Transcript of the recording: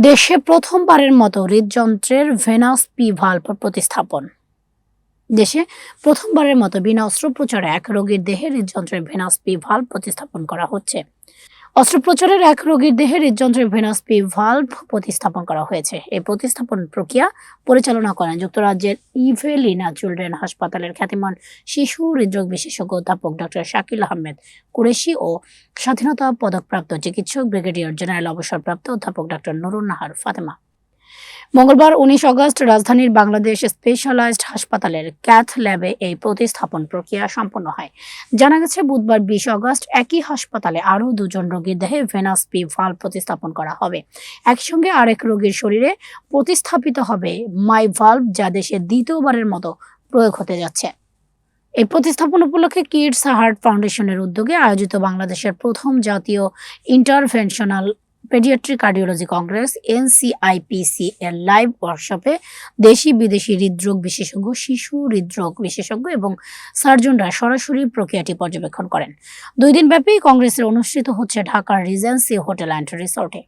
দেশে প্রথমবারের মতো হৃদযন্ত্রের ভেনাস পি ভাল্ব প্রতিস্থাপন। দেশে প্রথমবারের মতো বিনা অস্ত্রোপচারে এক রোগীর দেহে হৃদযন্ত্রের ভেনাস পি ভাল্ব প্রতিস্থাপন করা হচ্ছে। অস্ত্রোপচারের এক রোগীর দেহে হৃদযন্ত্রের ভেনাস পি ভাল্ভ প্রতিস্থাপন করা হয়েছে। এই প্রতিস্থাপন প্রক্রিয়া পরিচালনা করেন যুক্তরাজ্যের ইভেলিনা চিলড্রেন হাসপাতালের খ্যাতিমান শিশু হৃদরোগ বিশেষজ্ঞ অধ্যাপক ডক্টর শাকিল আহমেদ কুরেশি ও স্বাধীনতা পদকপ্রাপ্ত চিকিৎসক ব্রিগেডিয়ার জেনারেল অবসরপ্রাপ্ত অধ্যাপক ডক্টর নুরুন নাহার ফাতেমা। মঙ্গলবার উনিশ আগস্ট রাজধানীর বাংলাদেশ স্পেশালাইজড হাসপাতালের ক্যাথ ল্যাবে এই প্রতিস্থাপন প্রক্রিয়া সম্পন্ন হয়। জানা গেছে, বুধবার বিশ আগস্ট একই হাসপাতালে আরও দুজন রোগীর দেহে ভেনাস পি ভাল্ব প্রতিস্থাপন করা হবে। একসঙ্গে আরেক রোগীর শরীরে প্রতিস্থাপিত হবে মাই ভাল্ব, যা দেশে দ্বিতীয়বারের মতো প্রয়োগ হতে যাচ্ছে। এই প্রতিস্থাপন উপলক্ষে কিডস হার্ট ফাউন্ডেশনের উদ্যোগে আয়োজিত বাংলাদেশের প্রথম জাতীয় interventional paediatric cardiology congress NCIPC এর লাইভ ওয়ার্কশপে দেশি বিদেশি হৃদরোগ বিশেষজ্ঞ, শিশু হৃদরোগ বিশেষজ্ঞ এবং সার্জনরা সরাসরি প্রক্রিয়াটি পর্যবেক্ষণ করেন। দুই দিনব্যাপী কংগ্রেসের অনুষ্ঠিত হচ্ছে ঢাকার রিজেন্সি হোটেল অ্যান্ড রিসোর্টে